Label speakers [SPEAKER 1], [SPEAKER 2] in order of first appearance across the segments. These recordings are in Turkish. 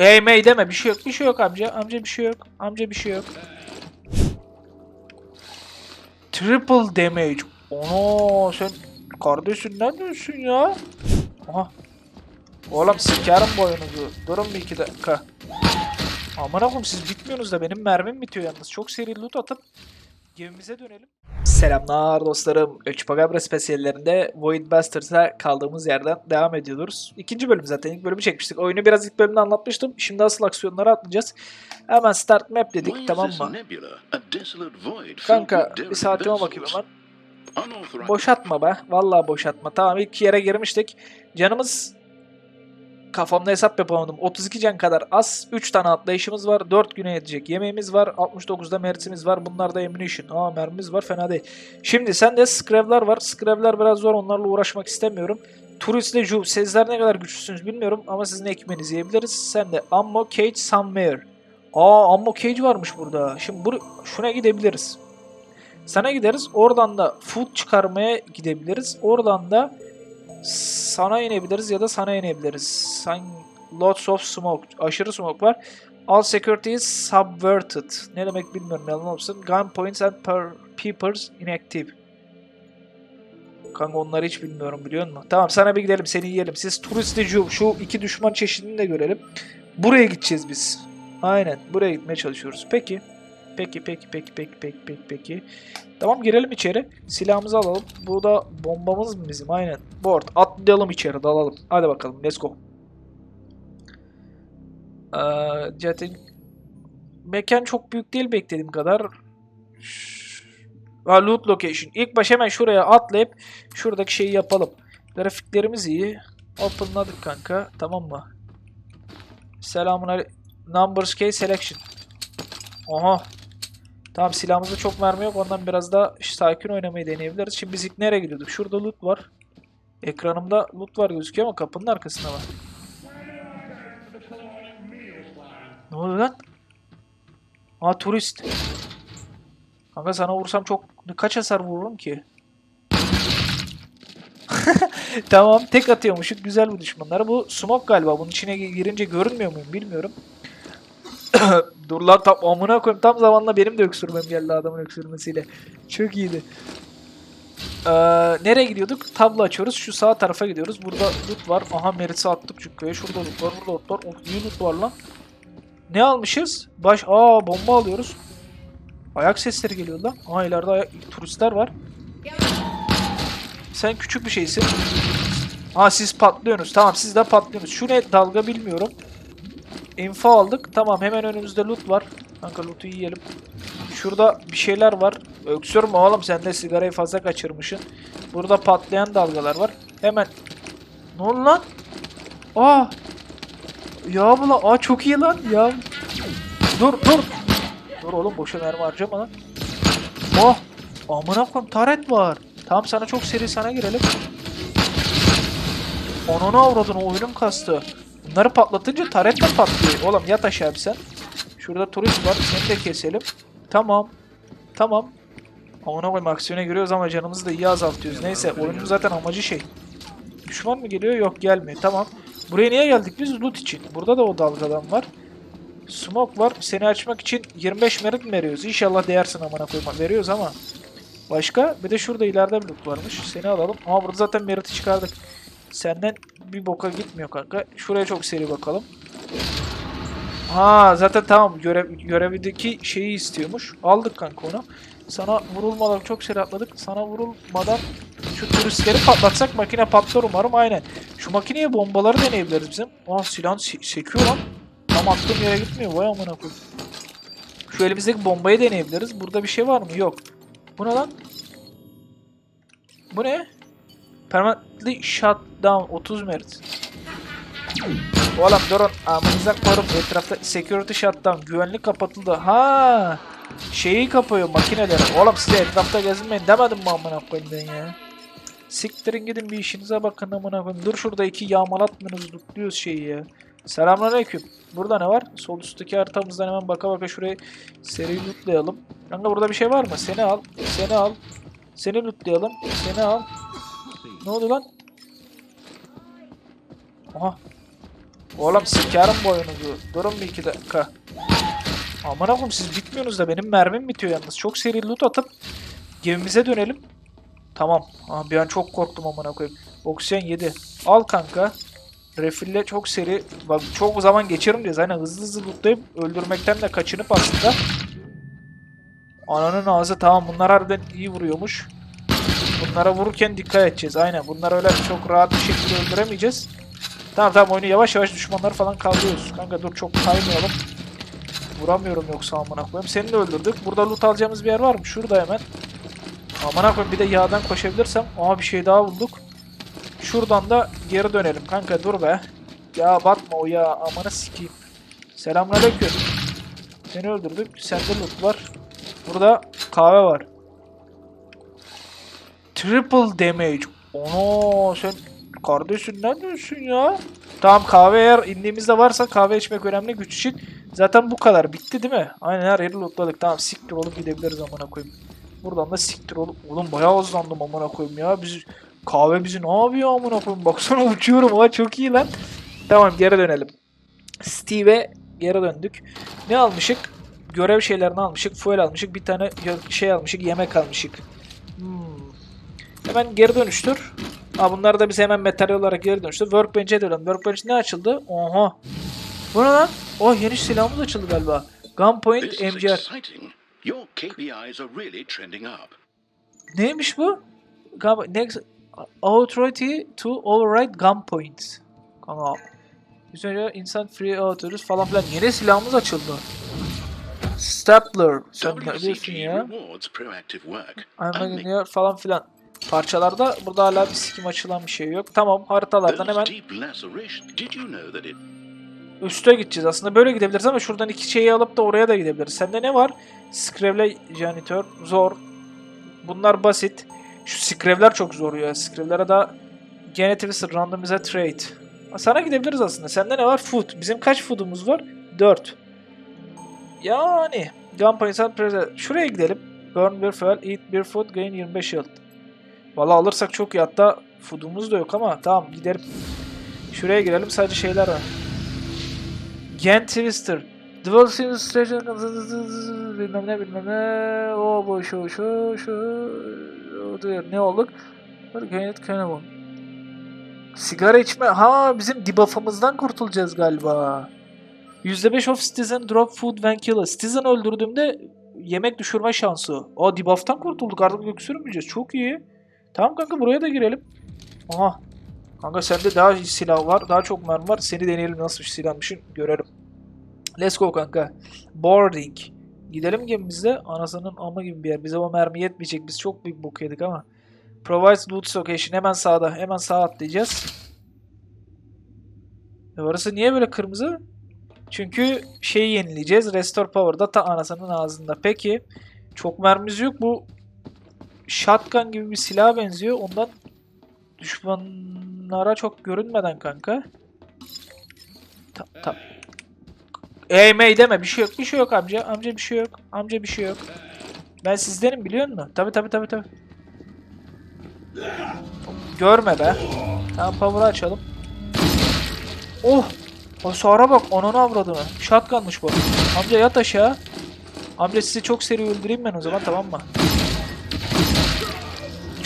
[SPEAKER 1] Ey deme bir şey yok bir şey yok amca. Amca bir şey yok. Amca bir şey yok. Triple damage. Ono sen kardeşin ne diyorsun ya? Aha. Oğlum sikerim boyunuzu. Durun bir iki dakika. Aman oğlum siz bitmiyorsunuz da benim mermim bitiyor yalnız. Çok seri loot atıp gemimize dönelim. Selamlar dostlarım. Ölçüpagabra spesiyallerinde Void Bastards'a kaldığımız yerden devam ediyoruz. İkinci bölüm zaten. ilk bölümü çekmiştik. Oyunu biraz ilk bölümde anlatmıştım. Şimdi asıl aksiyonlara atlayacağız. Hemen start map dedik tamam mı? Kanka bir saatime bakayım hemen. Boşatma be. Vallahi boşatma. Tamam ilk yere girmiştik. Canımız kafamda hesap yapamadım. 32 can kadar az. 3 tane atlayışımız var. 4 güne yetecek yemeğimiz var. 69'da meritimiz var. Bunlarda ammunition. Aa mermimiz var. Fena değil. Şimdi sende scrav'lar var. Scrav'lar biraz zor. Onlarla uğraşmak istemiyorum. Turistle Ju. Sizler ne kadar güçlüsünüz bilmiyorum ama sizin ekmeğinizi yiyebiliriz. Sende Ammo Cage Somewhere. Aa Ammo Cage varmış burada. Şimdi bu, şuna gidebiliriz. Sana gideriz. Oradan da food çıkarmaya gidebiliriz. Oradan da sana inebiliriz ya da sana inebiliriz. Sen lots of smoke. Aşırı smoke var. All security is subverted. Ne demek bilmiyorum yalan olsun. Gun points and per peepers inactive. Kanka onları hiç bilmiyorum biliyor musun? Tamam sana bir gidelim seni yiyelim. Siz turisti şu iki düşman çeşidini de görelim. Buraya gideceğiz biz. Aynen buraya gitmeye çalışıyoruz. Peki. Peki peki peki peki peki peki peki. Tamam girelim içeri. Silahımızı alalım. Bu da bombamız mı bizim? Aynen. Board. Atlayalım içeri dalalım. Hadi bakalım let's go. Ee, zaten mekan çok büyük değil beklediğim kadar. Ha, loot location. İlk baş hemen şuraya atlayıp şuradaki şeyi yapalım. Grafiklerimiz iyi. Openladık kanka. Tamam mı? Selamun ale- Numbers key selection. Aha. Tamam silahımızda çok mermi yok. Ondan biraz daha sakin oynamayı deneyebiliriz. Şimdi biz ilk nereye gidiyorduk? Şurada loot var. Ekranımda loot var gözüküyor ama kapının arkasında var. Ne oluyor lan? Aa turist. Kanka sana vursam çok kaç hasar vururum ki? tamam tek atıyormuşuk güzel bu düşmanlara. Bu smoke galiba. Bunun içine girince görünmüyor muyum bilmiyorum. Dur lan tam amına koyayım tam zamanla benim de öksürmem geldi adamın öksürmesiyle. Çok iyiydi. Ee, nereye gidiyorduk? Tablo açıyoruz. Şu sağ tarafa gidiyoruz. Burada loot var. Aha Merit'i attık çünkü. Şurada loot var. Burada loot var. İyi loot var lan. Ne almışız? Baş... Aa bomba alıyoruz. Ayak sesleri geliyor lan. Aha ileride ayak... turistler var. Sen küçük bir şeysin. Ha siz patlıyorsunuz. Tamam siz de patlıyorsunuz. Şu ne dalga bilmiyorum. Info aldık. Tamam hemen önümüzde loot var. Kanka loot'u yiyelim. Şurada bir şeyler var. Öksürme oğlum sen de sigarayı fazla kaçırmışsın. Burada patlayan dalgalar var. Hemen. Ne oldu lan? Aa. Ya bu lan. Aa çok iyi lan. Ya. Dur dur. Dur oğlum boşa mermi harcama lan. Oh. Amına koyayım taret var. Tamam sana çok seri sana girelim. Ananı avradın o oyunum kastı. Bunları patlatınca taret de patlıyor. Oğlum yat aşağı bir sen. Şurada turist var. Seni de keselim. Tamam. Tamam. Amına koyayım aksiyona giriyoruz ama canımızı da iyi azaltıyoruz. Neyse oyunun zaten amacı şey. Düşman mı geliyor? Yok gelmiyor. Tamam. Buraya niye geldik biz? Loot için. Burada da o dalgadan var. Smoke var. Seni açmak için 25 merit mi veriyoruz? İnşallah değersin amına koyma. Veriyoruz ama. Başka? Bir de şurada ileride bir loot varmış. Seni alalım. Ama burada zaten meriti çıkardık. Senden bir boka gitmiyor kanka. Şuraya çok seri bakalım. Ha zaten tamam görev, görevdeki şeyi istiyormuş. Aldık kanka onu. Sana vurulmadan çok seri atladık. Sana vurulmadan şu turistleri patlatsak makine patlar umarım. Aynen. Şu makineye bombaları deneyebiliriz bizim. Aa silah se- sekiyor lan. Tam attığım yere gitmiyor. Vay amına koyayım. Şu elimizdeki bombayı deneyebiliriz. Burada bir şey var mı? Yok. Bu ne lan? Bu ne? Permanently shut down 30 merit. Oğlum durun amınıza korum etrafta security shutdown güvenlik kapatıldı. Ha şeyi kapıyor makineleri. Oğlum size etrafta gezinmeyin demedim mi amına koyayım ya. Siktirin gidin bir işinize bakın amına koyayım. Dur şurada iki yağmalatmıyorsunuz lootluyoruz şeyi ya. Selamünaleyküm. Burada ne var? Sol üstteki haritamızdan hemen baka baka şurayı seri lootlayalım. Kanka burada bir şey var mı? Seni al. Seni al. Seni lootlayalım. Seni al. Ne oldu lan? Aha. Oğlum sikerim boyunuzu. Durun bir iki dakika. Aman oğlum siz bitmiyorsunuz da benim mermim bitiyor yalnız. Çok seri loot atıp gemimize dönelim. Tamam. Aa, bir an çok korktum amına koyayım. Oksijen 7. Al kanka. Refille çok seri. Bak çok zaman geçiririm diye. Aynen hızlı hızlı lootlayıp öldürmekten de kaçınıp aslında. Ananın ağzı tamam bunlar harbiden iyi vuruyormuş. Bunlara vururken dikkat edeceğiz. Aynen bunları öyle çok rahat bir şekilde öldüremeyeceğiz. Tamam tamam oyunu yavaş yavaş düşmanları falan kaldırıyoruz. Kanka dur çok kaymayalım. Vuramıyorum yoksa amına koyayım. Seni de öldürdük. Burada loot alacağımız bir yer var mı? Şurada hemen. Amına koyayım bir de yağdan koşabilirsem. Aa bir şey daha bulduk. Şuradan da geri dönelim. Kanka dur be. Ya batma o ya. Amına sikeyim. Selamünaleyküm. Seni öldürdük. Sende loot var. Burada kahve var. Triple damage. Ono sen kardeşin ne diyorsun ya? Tamam kahve eğer indiğimizde varsa kahve içmek önemli güç için. Zaten bu kadar. Bitti değil mi? Aynen her yeri lootladık. Tamam siktir olup gidebiliriz amına koyayım. Buradan da siktir olup. Oğlum bayağı hızlandım amına koyayım ya. Biz kahve bizi ne yapıyor amına koyayım? Baksana uçuyorum ha çok iyi lan. Tamam geri dönelim. Steve'e geri döndük. Ne almışık? Görev şeylerini almışık. Fuel almışık. Bir tane şey almışık. Yemek almışık. Hmm. Hemen geri dönüştür. Ha bunları da biz hemen materyal olarak geri dönüştür. Workbench'e dönelim. Workbench ne açıldı? Oha. Bu ne lan? Oh yeni silahımız açıldı galiba. Gunpoint
[SPEAKER 2] This is
[SPEAKER 1] MGR.
[SPEAKER 2] exciting. Your KPIs are really trending up.
[SPEAKER 1] Neymiş bu? Next authority to override gunpoints. Kanka. Önce insan free authorities falan filan. Yeni silahımız açıldı. Stapler. Sen ne diyorsun ya?
[SPEAKER 2] work.
[SPEAKER 1] Anlayın falan filan. Parçalarda burada hala bir sikim açılan bir şey yok. Tamam haritalardan hemen üste gideceğiz. Aslında böyle gidebiliriz ama şuradan iki şeyi alıp da oraya da gidebiliriz. Sende ne var? Skrevle janitör zor. Bunlar basit. Şu skrevler çok zor ya. Skrevlere da Genetives randomize trait. Sana gidebiliriz aslında. Sende ne var? Food. Bizim kaç food'umuz var? 4. Yani Gunpoint. Şuraya gidelim. Burn bir fuel, eat bir food, gain 25 yield. Valla alırsak çok iyi. Hatta food'umuz da yok ama tamam gidelim. Şuraya girelim. Sadece şeyler var. Gen Twister. Dual Station bilmem ne bilmem ne o bu şu şu şu ne olduk? Gayet Cannibal. Sigara içme. Ha bizim debuff'ımızdan kurtulacağız galiba. %5 of Citizen drop food when killed. Citizen öldürdüğümde yemek düşürme şansı. O debuff'tan kurtulduk artık öksürmeyeceğiz. Çok iyi. Tamam kanka buraya da girelim. Aha. Kanka sende daha silah var. Daha çok mermi var. Seni deneyelim nasıl bir silahmışsın görelim. Let's go kanka. Boarding. Gidelim gemimizde. Anasının ama gibi bir yer. Bize o mermi yetmeyecek. Biz çok büyük bok yedik ama. Provides loot location. Hemen sağda. Hemen sağa atlayacağız. E orası niye böyle kırmızı? Çünkü şeyi yenileyeceğiz. Restore Power'da ta anasının ağzında. Peki. Çok mermimiz yok. Bu shotgun gibi bir silaha benziyor. Ondan düşmanlara çok görünmeden kanka. Ta, ta. Ey mey deme bir şey yok bir şey yok amca amca bir şey yok amca bir şey yok. Ben sizdenim biliyor musun? Tabi tabi tabi tabi. Görme be. Tamam power'ı açalım. Oh! Hasara bak ananı avradını. Shotgun'mış bu. Amca yat aşağı. Amca sizi çok seri öldüreyim ben o zaman tamam mı?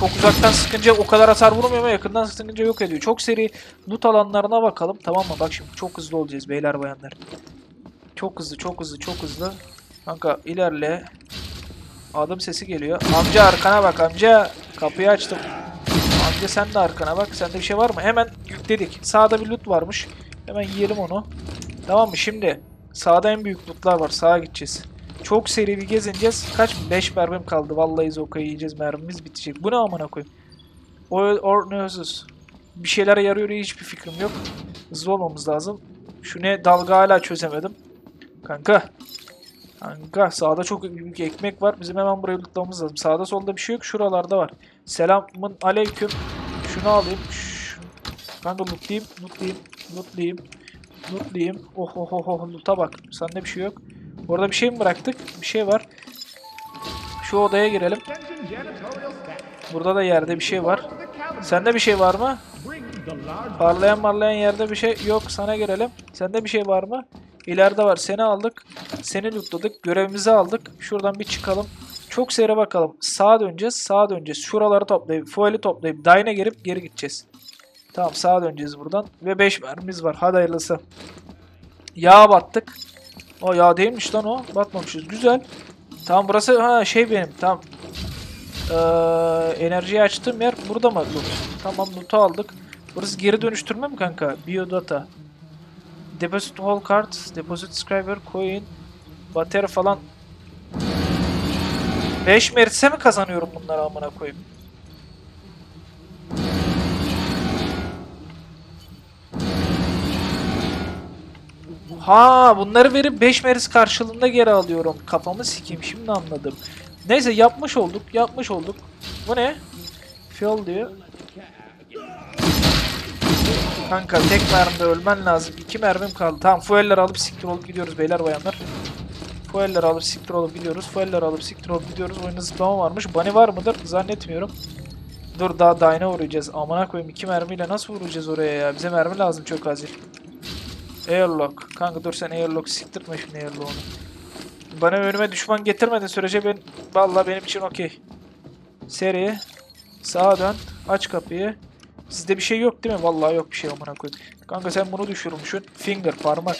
[SPEAKER 1] Çok uzaktan sıkınca o kadar hasar vurmuyor ama yakından sıkınca yok ediyor. Çok seri loot alanlarına bakalım tamam mı? Bak şimdi çok hızlı olacağız beyler bayanlar. Çok hızlı çok hızlı çok hızlı. Kanka ilerle. Adım sesi geliyor. Amca arkana bak amca. Kapıyı açtım. Amca sen de arkana bak. Sende bir şey var mı? Hemen yükledik. Sağda bir loot varmış. Hemen yiyelim onu. Tamam mı? Şimdi sağda en büyük lootlar var. Sağa gideceğiz. Çok seri bir gezineceğiz. Kaç? 5 mermim kaldı. Vallahi Zoka'yı yiyeceğiz. Mermimiz bitecek. Bu ne amına koyayım? Oil or noses. Bir şeylere yarıyor hiçbir fikrim yok. Hızlı olmamız lazım. Şu ne dalga hala çözemedim. Kanka. Kanka sağda çok büyük ekmek var. Bizim hemen burayı lootlamamız lazım. Sağda solda bir şey yok. Şuralarda var. Selamın aleyküm. Şunu alayım. Kanka lootlayayım. Lootlayayım. Lootlayayım. Lootlayayım. Oh oh oh oh. Loot'a bak. Sende bir şey yok. Orada bir şey mi bıraktık? Bir şey var. Şu odaya girelim. Burada da yerde bir şey var. Sende bir şey var mı? Parlayan parlayan yerde bir şey yok. Sana gelelim. Sende bir şey var mı? İleride var. Seni aldık. Seni lootladık. Görevimizi aldık. Şuradan bir çıkalım. Çok seyre bakalım. Sağa döneceğiz. Sağa döneceğiz. Şuraları toplayıp, fuel'i toplayıp, dine'e gelip geri gideceğiz. Tamam sağa döneceğiz buradan. Ve 5 mermimiz var. Hadi hayırlısı. Yağa battık. O yağ değilmiş lan o. Batmamışız. Güzel. Tamam burası ha şey benim. Tamam. Ee, enerjiyi açtığım yer burada mı? Loot. Tamam loot'u aldık. Burası geri dönüştürme mi kanka? Biodata. Deposit whole card, deposit scriber, coin, bateri falan. 5 meritse mi kazanıyorum bunları amına koyayım? Ha bunları verip 5 meris karşılığında geri alıyorum. Kafamı sikeyim şimdi anladım. Neyse yapmış olduk yapmış olduk. Bu ne? Fuel diyor. Kanka tek mermide ölmen lazım. İki mermim kaldı. Tamam fuelleri alıp siktir olup gidiyoruz beyler bayanlar. Fuelleri alıp siktir olup gidiyoruz. Fuelleri alıp siktir olup gidiyoruz. Oyunda zıplama varmış. Bunny var mıdır? Zannetmiyorum. Dur daha Dyne'e vuracağız. Amına koyayım iki mermiyle nasıl vuracağız oraya ya? Bize mermi lazım çok acil. Airlock. Kanka dur sen airlock siktirtme şimdi airlock'unu. Bana önüme düşman getirmediğin sürece ben vallahi benim için okey. Seri. Sağa dön. Aç kapıyı. Sizde bir şey yok değil mi? Vallahi yok bir şey amına koyayım. Kanka sen bunu düşürmüşsün. Finger parmak.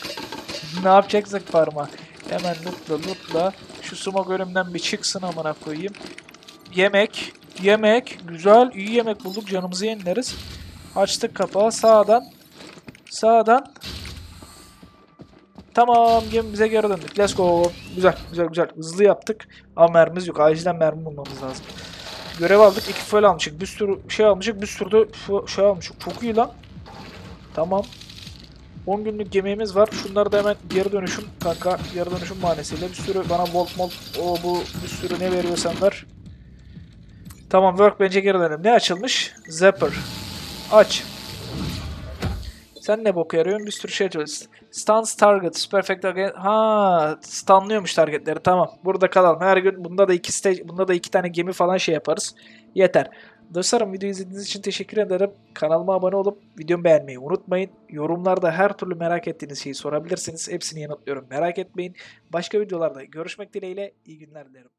[SPEAKER 1] ne yapacaksak parmağı. Hemen lootla lootla. Şu smoke önümden bir çıksın amına koyayım. Yemek. Yemek. Güzel. iyi yemek bulduk. Canımızı yenileriz. Açtık kapağı. Sağdan. Sağdan. Tamam gemimize geri döndük. Let's go. Güzel güzel güzel. Hızlı yaptık. Ama mermimiz yok. Acilen mermi bulmamız lazım. Görev aldık. iki fuel almışık. Bir sürü şey almışık. Bir sürü de şey almışık. Çok iyi lan. Tamam. 10 günlük yemeğimiz var. Şunları da hemen geri dönüşüm kanka. Geri dönüşüm manesiyle. Bir sürü bana volt molt o bu bir sürü ne veriyorsan ver. Tamam workbench'e geri dönelim. Ne açılmış? Zapper. Aç. Sen ne boku yarıyorsun? Bir sürü şey açıyorsun. Stans target. Perfect again. Ha, stunlıyormuş targetleri. Tamam. Burada kalalım. Her gün bunda da iki stage, bunda da iki tane gemi falan şey yaparız. Yeter. Dostlarım videoyu izlediğiniz için teşekkür ederim. Kanalıma abone olup videomu beğenmeyi unutmayın. Yorumlarda her türlü merak ettiğiniz şeyi sorabilirsiniz. Hepsini yanıtlıyorum. Merak etmeyin. Başka videolarda görüşmek dileğiyle. İyi günler dilerim.